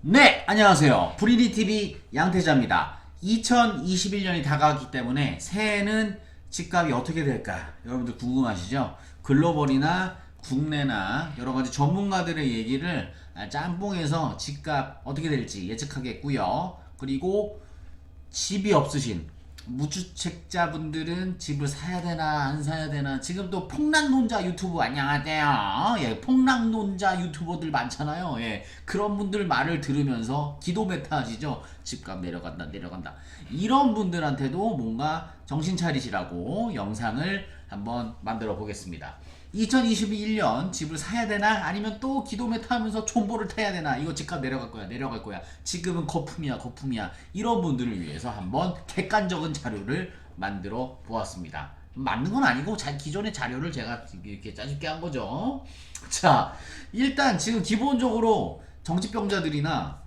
네, 안녕하세요. 브리디TV 양태자입니다. 2021년이 다가왔기 때문에 새해에는 집값이 어떻게 될까? 여러분들 궁금하시죠? 글로벌이나 국내나 여러 가지 전문가들의 얘기를 아, 짬뽕해서 집값 어떻게 될지 예측하겠고요. 그리고 집이 없으신 무주택자분들은 집을 사야 되나 안 사야 되나. 지금 또 폭락론자 유튜브 안녕하세요. 예 폭락론자 유튜버들 많잖아요. 예 그런 분들 말을 들으면서 기도 메타 하시죠. 집값 내려간다 내려간다. 이런 분들한테도 뭔가 정신 차리시라고 영상을 한번 만들어 보겠습니다 2021년 집을 사야 되나? 아니면 또 기도메 타면서 촌보를 타야 되나? 이거 집값 내려갈 거야 내려갈 거야. 지금은 거품이야 거품이야. 이런 분들을 위해서 한번 객관적인 자료를 만들어 보았습니다. 맞는 건 아니고 자, 기존의 자료를 제가 이렇게 짜집게 한 거죠. 자 일단 지금 기본적으로 정치병자들이나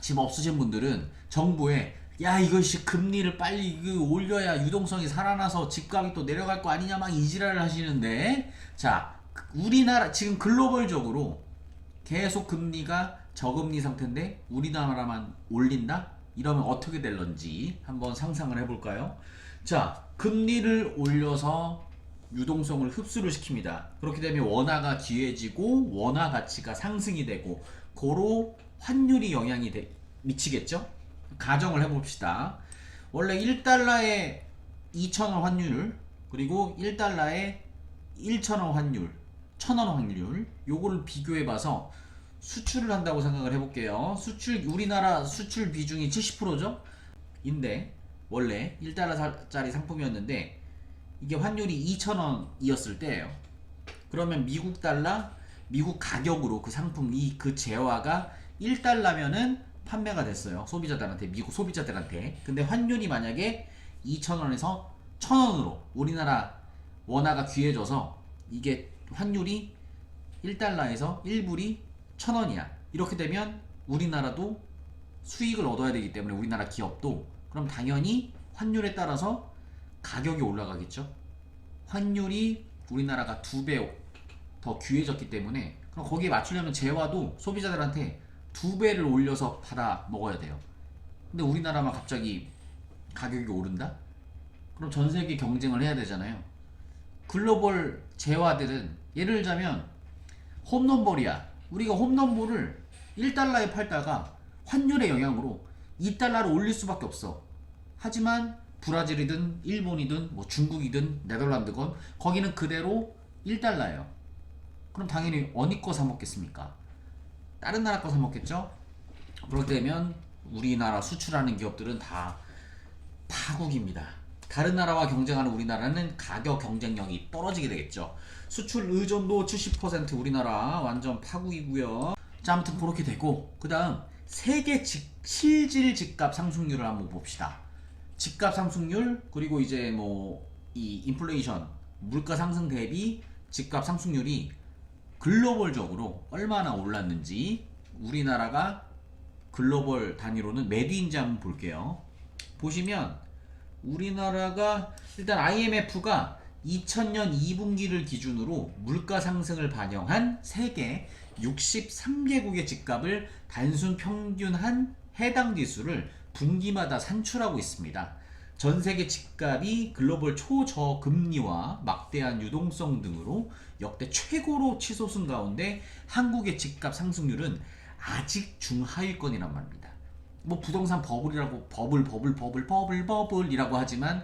집 없으신 분들은 정부에 야 이것이 금리를 빨리 그 올려야 유동성이 살아나서 집값이 또 내려갈 거 아니냐 막 이지랄을 하시는데 자 우리나라 지금 글로벌적으로 계속 금리가 저금리 상태인데 우리나라만 올린다? 이러면 어떻게 될런지 한번 상상을 해볼까요? 자 금리를 올려서 유동성을 흡수를 시킵니다. 그렇게 되면 원화가 귀해지고 원화 가치가 상승이 되고 고로 환율이 영향이 되- 미치겠죠? 가정을 해봅시다. 원래 1달러에 2,000원 환율 그리고 1달러에 1,000원 환율 1,000원 환율 요거를 비교해봐서 수출을 한다고 생각을 해볼게요. 수출 우리나라 수출 비중이 70%죠? 인데 원래 1달러짜리 상품이었는데 이게 환율이 2,000원이었을 때예요. 그러면 미국 달러, 미국 가격으로 그 상품 이 그 재화가 1달러면은 판매가 됐어요. 소비자들한테 미국 소비자들한테. 근데 환율이 만약에 2,000원에서 1,000원으로 우리나라 원화가 귀해져서 이게 환율이 1달러에서 1불이 1,000원이야. 이렇게 되면 우리나라도 수익을 얻어야 되기 때문에 우리나라 기업도 그럼 당연히 환율에 따라서 가격이 올라가겠죠. 환율이 우리나라가 두 배 더 귀해졌기 때문에 그럼 거기에 맞추려면 재화도 소비자들한테 두 배를 올려서 받아 먹어야 돼요. 근데 우리나라만 갑자기 가격이 오른다? 그럼 전 세계 경쟁을 해야 되잖아요. 글로벌 재화들은 예를 들자면 홈런볼이야. 우리가 홈런볼을 1달러에 팔다가 환율의 영향으로 2달러로 올릴 수밖에 없어. 하지만 브라질이든 일본이든 뭐 중국이든 네덜란드건 거기는 그대로 1달러예요. 그럼 당연히 어디 거사 먹겠습니까? 다른 나라 거 사 먹겠죠? 그렇게 되면 우리나라 수출하는 기업들은 다 파국입니다. 다른 나라와 경쟁하는 우리나라는 가격 경쟁력이 떨어지게 되겠죠. 수출 의존도 70% 우리나라 완전 파국이고요. 자, 아무튼 그렇게 되고 그다음 세계 직- 실질 집값 상승률을 한번 봅시다. 집값 상승률 그리고 이제 뭐 이 인플레이션 물가 상승 대비 집값 상승률이 글로벌적으로 얼마나 올랐는지 우리나라가 글로벌 단위로는 몇 위인지 한번 볼게요. 보시면 우리나라가 일단 IMF가 2000년 2분기를 기준으로 물가 상승을 반영한 세계 63개국의 집값을 단순 평균한 해당 지수를 분기마다 산출하고 있습니다. 전 세계 집값이 글로벌 초저금리와 막대한 유동성 등으로 역대 최고로 치솟은 가운데 한국의 집값 상승률은 아직 중하위권이란 말입니다. 뭐 부동산 버블이라고 버블 버블 버블 버블 버블이라고 하지만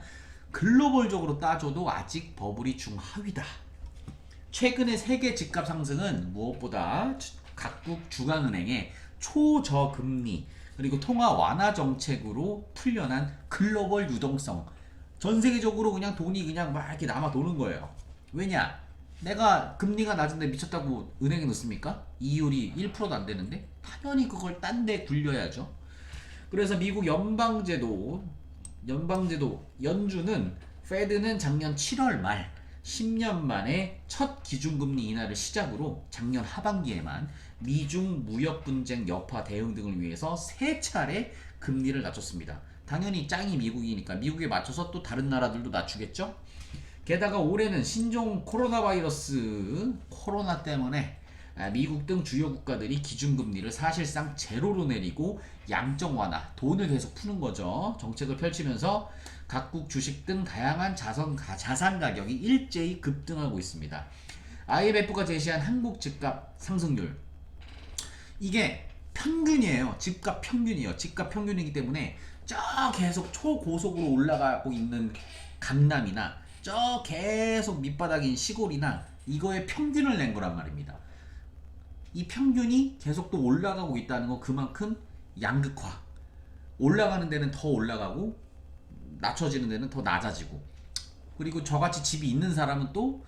글로벌적으로 따져도 아직 버블이 중하위다. 최근의 세계 집값 상승은 무엇보다 각국 중앙은행의 초저금리 그리고 통화 완화 정책으로 풀려난 글로벌 유동성 전 세계적으로 그냥 돈이 그냥 막 이렇게 남아 도는 거예요. 왜냐? 내가 금리가 낮은데 미쳤다고 은행에 넣습니까? 이율이 1%도 안 되는데 당연히 그걸 딴 데 굴려야죠. 그래서 미국 연방제도 연방제도 연준은 페드는 작년 7월 말 10년 만에 첫 기준금리 인하를 시작으로 작년 하반기에만 미중 무역 분쟁 여파 대응 등을 위해서 세 차례 금리를 낮췄습니다. 당연히 짱이 미국이니까 미국에 맞춰서 또 다른 나라들도 낮추겠죠? 게다가 올해는 신종 코로나 바이러스 코로나 때문에 아, 미국 등 주요 국가들이 기준금리를 사실상 제로로 내리고 양적 완화, 돈을 계속 푸는 거죠. 정책을 펼치면서 각국 주식 등 다양한 자선, 가- 자산 가격이 일제히 급등하고 있습니다. IMF가 제시한 한국 집값 상승률 이게 평균이에요. 집값 평균이에요. 집값 평균이기 때문에 저 계속 초고속으로 올라가고 있는 강남이나 저 계속 밑바닥인 시골이나 이거의 평균을 낸 거란 말입니다. 이 평균이 계속 또 올라가고 있다는 건 그만큼 양극화. 올라가는 데는 더 올라가고 낮춰지는 데는 더 낮아지고 그리고 저같이 집이 있는 사람은 또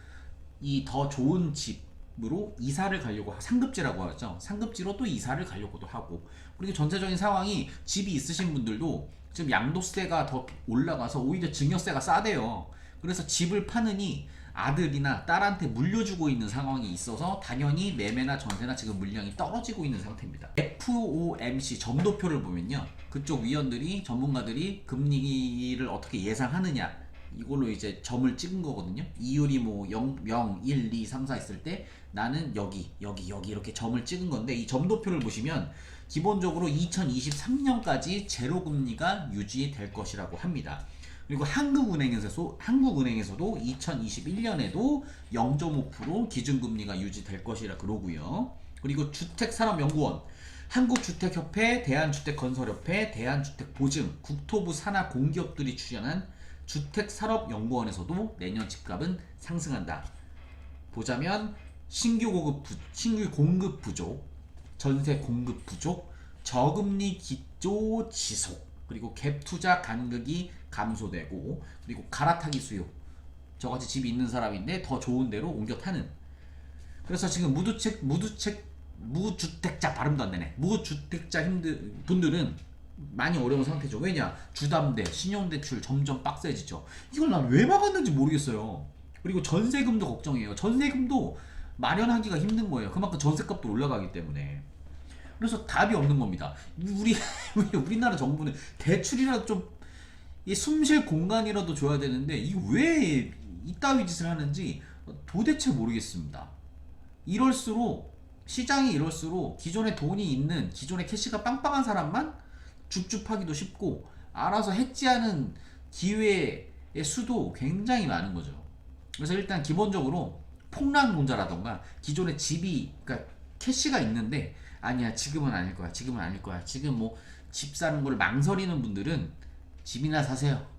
이 더 좋은 집으로 이사를 가려고 하- 상급지라고 하죠. 상급지로 또 이사를 가려고도 하고 그리고 전체적인 상황이 집이 있으신 분들도 지금 양도세가 더 올라가서 오히려 증여세가 싸대요. 그래서 집을 파느니 아들이나 딸한테 물려주고 있는 상황이 있어서 당연히 매매나 전세나 지금 물량이 떨어지고 있는 상태입니다. FOMC 점도표를 보면요. 그쪽 위원들이 전문가들이 금리를 어떻게 예상하느냐 이걸로 이제 점을 찍은 거거든요. 이율이 뭐 0, 0, 1, 2, 3, 4 있을 때 나는 여기, 여기, 여기 이렇게 점을 찍은 건데 이 점도표를 보시면 기본적으로 2023년까지 제로 금리가 유지될 것이라고 합니다. 그리고 한국은행에서 한국은행에서도 2021년에도 0.5% 기준금리가 유지될 것이라 그러고요. 그리고 주택산업연구원, 한국주택협회, 대한주택건설협회, 대한주택보증, 국토부 산하 공기업들이 출연한 주택산업연구원에서도 내년 집값은 상승한다. 보자면 신규 공급 부, 신규 공급 부족, 전세 공급 부족, 저금리 기조 지속, 그리고 갭 투자 간극이 감소되고 그리고 갈아타기 수요. 저같이 집이 있는 사람인데 더 좋은 데로 옮겨 타는. 그래서 지금 무주택 무주택 무주택자 발음도 안 되네. 무주택자 힘들 분들은 많이 어려운 상태죠. 왜냐 주담대 신용대출 점점 빡세지죠. 이걸 난 왜 막았는지 모르겠어요. 그리고 전세금도 걱정이에요. 전세금도 마련하기가 힘든 거예요. 그만큼 전세값도 올라가기 때문에. 그래서 답이 없는 겁니다. 우리 우리- 우리나라 정부는 대출이라도 좀 숨쉴 공간이라도 줘야 되는데 이게 왜 이따위 짓을 하는지 도대체 모르겠습니다. 이럴수록 시장이 이럴수록 기존에 돈이 있는 기존에 캐시가 빵빵한 사람만 줍줍하기도 쉽고 알아서 해지하는 기회의 수도 굉장히 많은 거죠. 그래서 일단 기본적으로 폭락론자라던가 기존에 집이 그러니까 캐시가 있는데 아니야 지금은 아닐 거야 지금은 아닐 거야 지금 뭐 집 사는 걸 망설이는 분들은 집이나 사세요